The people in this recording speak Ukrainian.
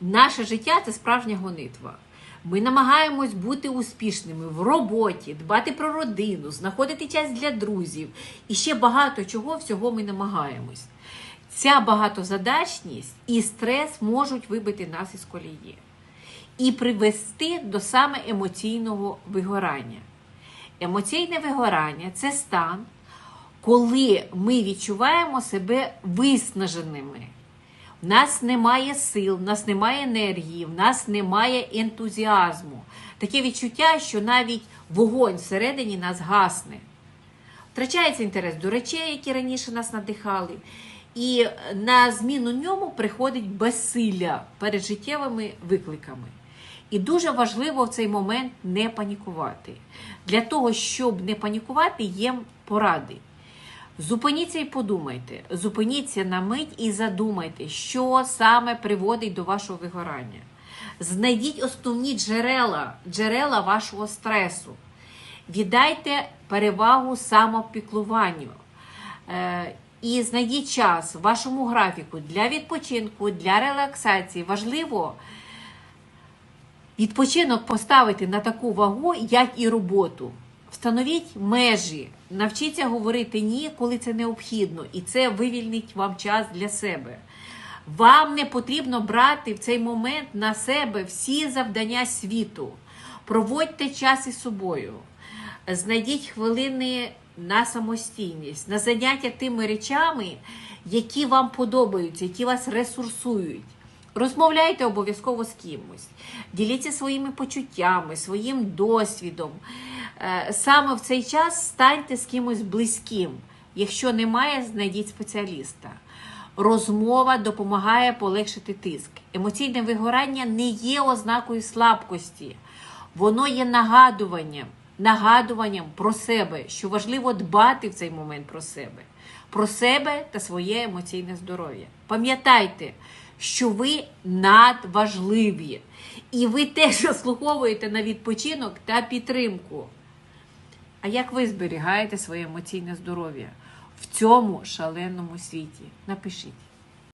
Наше життя це справжня гонитва. Ми намагаємось бути успішними в роботі, дбати про родину, знаходити час для друзів і ще багато чого всього ми намагаємось. Ця багатозадачність і стрес можуть вибити нас із колії і привести до саме емоційного вигорання. Емоційне вигорання це стан, коли ми відчуваємо себе виснаженими. В нас немає сил, в нас немає енергії, в нас немає ентузіазму. Таке відчуття, що навіть вогонь всередині нас гасне. Втрачається інтерес до речей, які раніше нас надихали. І на зміну ньому приходить безсилля перед життєвими викликами. І дуже важливо в цей момент не панікувати. Для того, щоб не панікувати, є поради. Зупиніться і подумайте, зупиніться на мить і задумайте, що саме приводить до вашого вигорання. Знайдіть основні джерела, джерела вашого стресу. Віддайте перевагу самопіклуванню. Е, і знайдіть час в вашому графіку для відпочинку, для релаксації. Важливо відпочинок поставити на таку вагу, як і роботу. Встановіть межі, навчіться говорити ні, коли це необхідно, і це вивільнить вам час для себе. Вам не потрібно брати в цей момент на себе всі завдання світу. Проводьте час із собою, знайдіть хвилини на самостійність, на заняття тими речами, які вам подобаються, які вас ресурсують. Розмовляйте обов'язково з кимось, діліться своїми почуттями, своїм досвідом. Е, Саме в цей час станьте з кимось близьким. Якщо немає, знайдіть спеціаліста. Розмова допомагає полегшити тиск. Емоційне вигорання не є ознакою слабкості, воно є нагадуванням, нагадуванням про себе, що важливо дбати в цей момент про себе, про себе та своє емоційне здоров'я. Пам'ятайте, що ви надважливі, і ви теж заслуговуєте на відпочинок та підтримку. А як ви зберігаєте своє емоційне здоров'я в цьому шаленому світі? Напишіть.